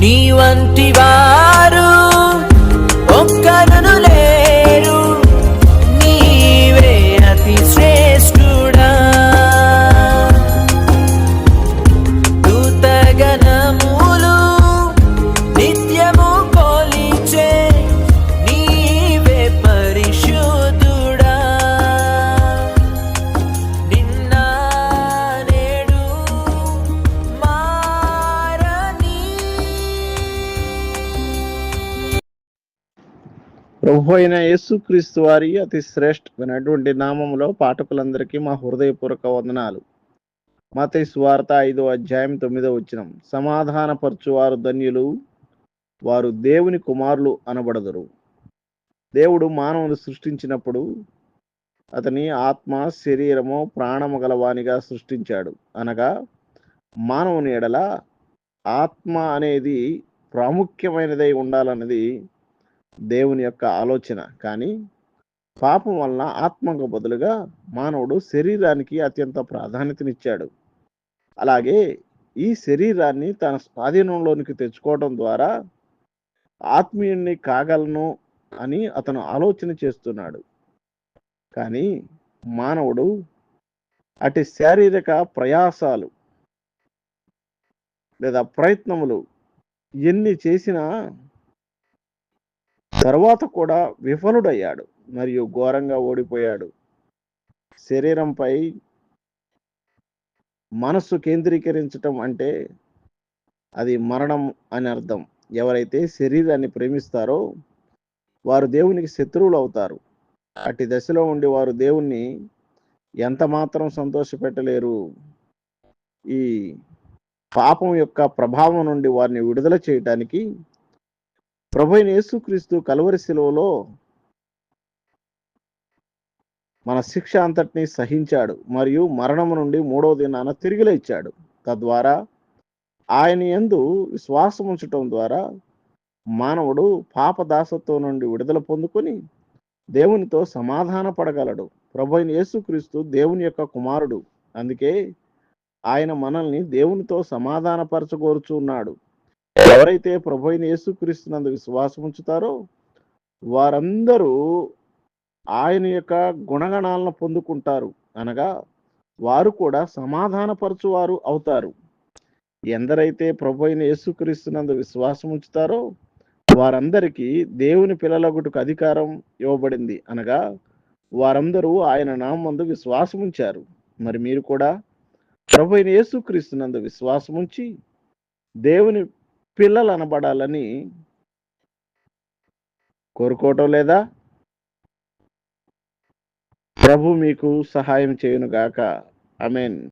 నీ వంటి వారు ప్రభు అయిన యేసుక్రీస్తు వారి అతి శ్రేష్టమైనటువంటి నామంలో పాఠకులందరికీ మా హృదయపూర్వక వందనాలు. మత స్వార్త ఐదో అధ్యాయం తొమ్మిదో వచ్చినం సమాధానపరచువారు ధన్యులు వారు దేవుని కుమారులు అనబడదురు. దేవుడు మానవుని సృష్టించినప్పుడు అతని ఆత్మ శరీరము ప్రాణము గలవానిగా సృష్టించాడు. అనగా మానవుని ఎడల ఆత్మ అనేది ప్రాముఖ్యమైనదై ఉండాలన్నది దేవుని యొక్క ఆలోచన. కానీ పాపం వలన ఆత్మకు బదులుగా మానవుడు శరీరానికి అత్యంత ప్రాధాన్యతనిచ్చాడు. అలాగే ఈ శరీరాన్ని తన స్వాధీనంలోనికి తెచ్చుకోవడం ద్వారా ఆత్మీయుణ్ణి కాగలను అని అతను ఆలోచన చేస్తున్నాడు. కానీ మానవుడు అటు శారీరక ప్రయాసాలు లేదా ప్రయత్నములు ఎన్ని చేసినా తర్వాత కూడా విఫలుడయ్యాడు మరియు ఘోరంగా ఓడిపోయాడు. శరీరంపై మనస్సు కేంద్రీకరించటం అంటే అది మరణం అని అర్థం. ఎవరైతే శరీరాన్ని ప్రేమిస్తారో వారు దేవునికి శత్రువులు అవుతారు అట్టి దశలో ఉండి వారు దేవుణ్ణి ఎంత మాత్రం సంతోషపెట్టలేరు. ఈ పాపం యొక్క ప్రభావం నుండి వారిని విడుదల చేయటానికి ప్రభు అయిన యేసుక్రీస్తు కలువరి శిలువలో మన శిక్ష అంతటిని సహించాడు మరియు మరణము నుండి మూడవ దినాన తిరిగి లేచాడు. తద్వారా ఆయన యందు విశ్వాసం ఉంచటం ద్వారా మానవుడు పాప దాసత్వం నుండి విడుదల పొందుకొని దేవునితో సమాధాన పడగలడు. ప్రభు అయిన యేసుక్రీస్తు దేవుని యొక్క కుమారుడు. అందుకే ఆయన మనల్ని దేవునితో సమాధానపరచగోరుచున్నాడు ఎవరైతే ప్రభు అయిన యేసుక్రీస్తునందు విశ్వాసం ఉంచుతారో వారందరూ ఆయన యొక్క గుణగణాలను పొందుకుంటారు. అనగా వారు కూడా సమాధానపరచువారు అవుతారు. ఎందరైతే ప్రభు అయిన యేసుక్రీస్తునందు విశ్వాసం ఉంచుతారో వారందరికీ దేవుని పిల్లలగుటకు అధికారం ఇవ్వబడింది. అనగా వారందరూ ఆయన నామందు విశ్వాసం ఉంచారు. మరి మీరు కూడా ప్రభు అయిన యేసుక్రీస్తునందు విశ్వాసం ఉంచి దేవుని పిల్లలు అనబడాలని కోరుకోవటం లేదా? ప్రభు మీకు సహాయం చేయను గాక మీన్